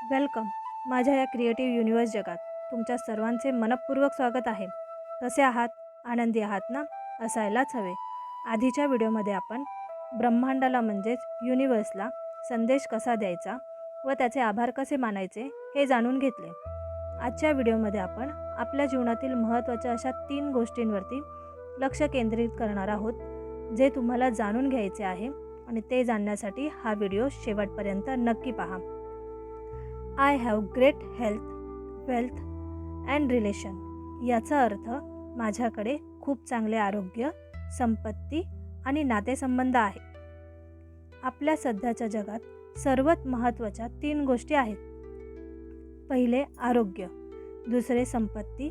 Welcome. माझ्या या creative universe जगात तुमच्या सर्वांचे मनपूर्वक स्वागत आहे. कसे आहात? आनंदी आहात ना? असायलाच हवे. आधीच्या व्हिडिओमध्ये आपण ब्रह्मांडाला म्हणजेच युनिवर्सला संदेश कसा द्यायचा व त्याचे आभार कसे मानायचे हे जाणून घेतले. आजच्या व्हिडिओमध्ये आपण आपल्या जीवनातील महत्त्वाच्या अशा तीन गोष्टींवरती लक्ष केंद्रित करणार आहोत जे तुम्हाला जाणून घ्यायचे आहे आणि ते जाणण्यासाठी हा व्हिडिओ शेवटपर्यंत नक्की पहा. I have great health wealth and relation याचा अर्थ माझ्याकडे खूप चांगले आरोग्य संपत्ती आणि नातेसंबंध आहे. आपल्या सध्याच्या जगात सर्वात महत्त्वाच्या तीन गोष्टी आहेत. पहिले आरोग्य दुसरे संपत्ती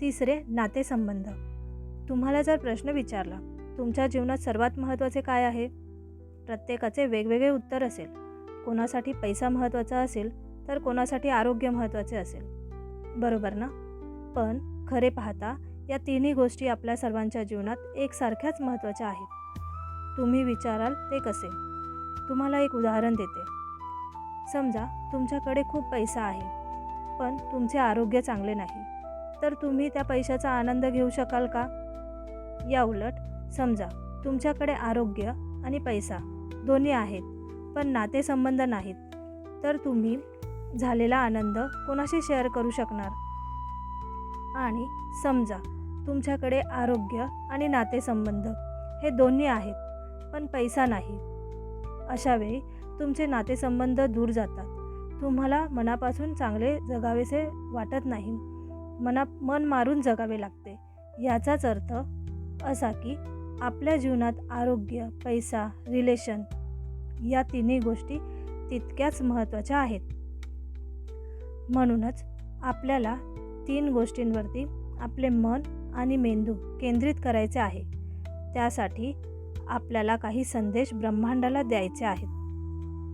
तिसरे नातेसंबंध. तुम्हाला जर प्रश्न विचारला तुमच्या जीवनात सर्वात महत्त्वाचे काय आहे? प्रत्येकाचे वेगवेगळे उत्तर असेल. कोणासाठी पैसा महत्त्वाचा असेल तर कोणासाठी आरोग्य महत्त्वाचे असेल? बरोबर ना? पण खरे पाहता या तिन्ही गोष्टी आपल्या सर्वांच्या जीवनात एकसारख्याच महत्त्वाच्या आहेत. तुम्ही विचाराल ते कसे? तुम्हाला एक उदाहरण देते. समजा तुमच्याकडे खूप पैसा आहे पण तुमचे आरोग्य चांगले नाही. तर तुम्ही त्या पैशाचा आनंद घेऊ शकाल का? या उलट समजा तुमच्याकडे आरोग्य आणि पैसा दोन्ही आहेत पण नातेसंबंध नाहीत तर तुम्ही झालेला आनंद कोणाशी शेअर करू शकणार? आणि समजा तुमच्याकडे आरोग्य आणि नातेसंबंध हे दोन्ही आहेत पण पैसा नाही. अशावेळी तुमचे नातेसंबंध दूर जातात. तुम्हाला मनापासून चांगले जगावेसे वाटत नाही. मना मन मारून जगावे लागते. याचाच अर्थ असा की आपल्या जीवनात आरोग्य पैसा रिलेशन या तिन्ही गोष्टी तितक्याच महत्त्वाच्या आहेत. म्हणूनच आपल्याला तीन गोष्टींवरती आपले मन आणि मेंदू केंद्रित करायचे आहे. त्यासाठी आपल्याला काही संदेश ब्रह्मांडाला द्यायचे आहेत.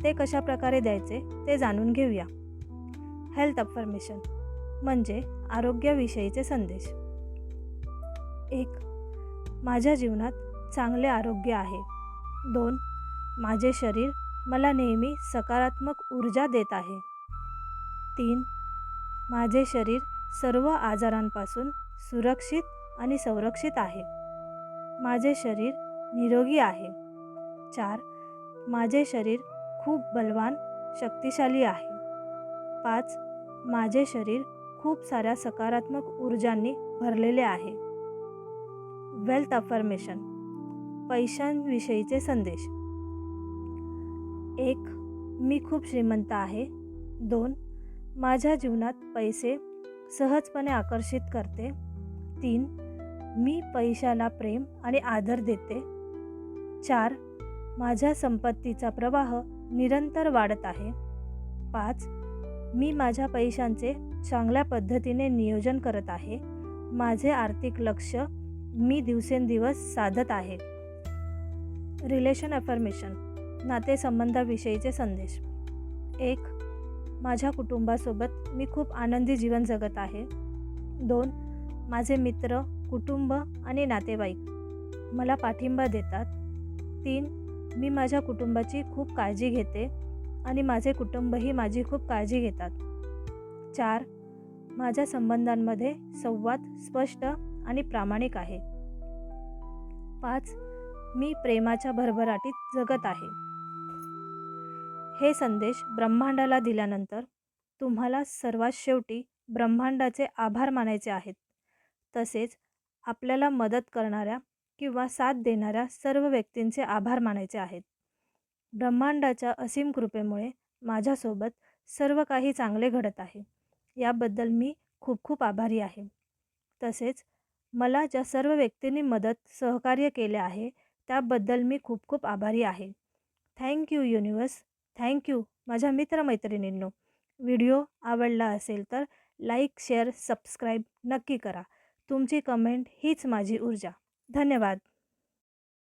ते कशा प्रकारे द्यायचे ते जाणून घेऊया. हेल्थ अफर्मेशन म्हणजे आरोग्याविषयीचे संदेश. एक माझ्या जीवनात चांगले आरोग्य आहे. दोन माझे शरीर मला नेहमी सकारात्मक ऊर्जा देत आहे. तीन. माझे शरीर सर्व आजारांपासून सुरक्षित आणि संरक्षित आहे. माझे शरीर निरोगी आहे. चार. माझे शरीर खूप बलवान शक्तिशाली आहे. पाच. माझे शरीर खूप साऱ्या सकारात्मक ऊर्जांनी भरलेले आहे. वेल्थ अफर्मेशन पैशांविषयीचे संदेश. एक. मी खूप श्रीमंत आहे. दोन. माझ्या जीवनात पैसे सहजपणे आकर्षित करते. तीन मी पैशाला प्रेम आणि आदर देते. चार माझ्या संपत्तीचा प्रवाह निरंतर वाढत आहे. पाच मी माझ्या पैशांचे चांगल्या पद्धतीने नियोजन करत आहे. माझे आर्थिक लक्ष मी दिवसेंदिवस साधत आहे. रिलेशन अफर्मेशन नातेसंबंधाविषयीचे संदेश. एक माझ्या कुटुंबासोबत मी खूप आनंदी जीवन जगत आहे. दोन माझे मित्र कुटुंब आणि नातेवाईक मला पाठिंबा देतात. तीन मी माझ्या कुटुंबाची खूप काळजी घेते आणि माझे कुटुंबही माझी खूप काळजी घेतात. चार माझ्या संबंधांमध्ये संवाद स्पष्ट आणि प्रामाणिक आहे. पाच मी प्रेमाच्या भरभराटीत जगत आहे. हे संदेश ब्रह्मांडाला दिल्यानंतर तुम्हाला सर्वात शेवटी ब्रह्मांडाचे आभार मानायचे आहेत. तसेच आपल्याला मदत करणाऱ्या किंवा साथ देणाऱ्या सर्व व्यक्तींचे आभार मानायचे आहेत. ब्रह्मांडाच्या असीम कृपेमुळे माझ्यासोबत सर्व काही चांगले घडत आहे. याबद्दल मी खूप खूप आभारी आहे. तसेच मला ज्या सर्व व्यक्तींनी मदत सहकार्य केले आहे त्याबद्दल मी खूप खूप आभारी आहे. Thank you universe thank you. माझ्या मित्रमैत्रिणींनो व्हिडिओ आवडला असेल तर लाईक शेअर सबस्क्राईब नक्की करा. तुमची कमेंट हीच माझी ऊर्जा. धन्यवाद.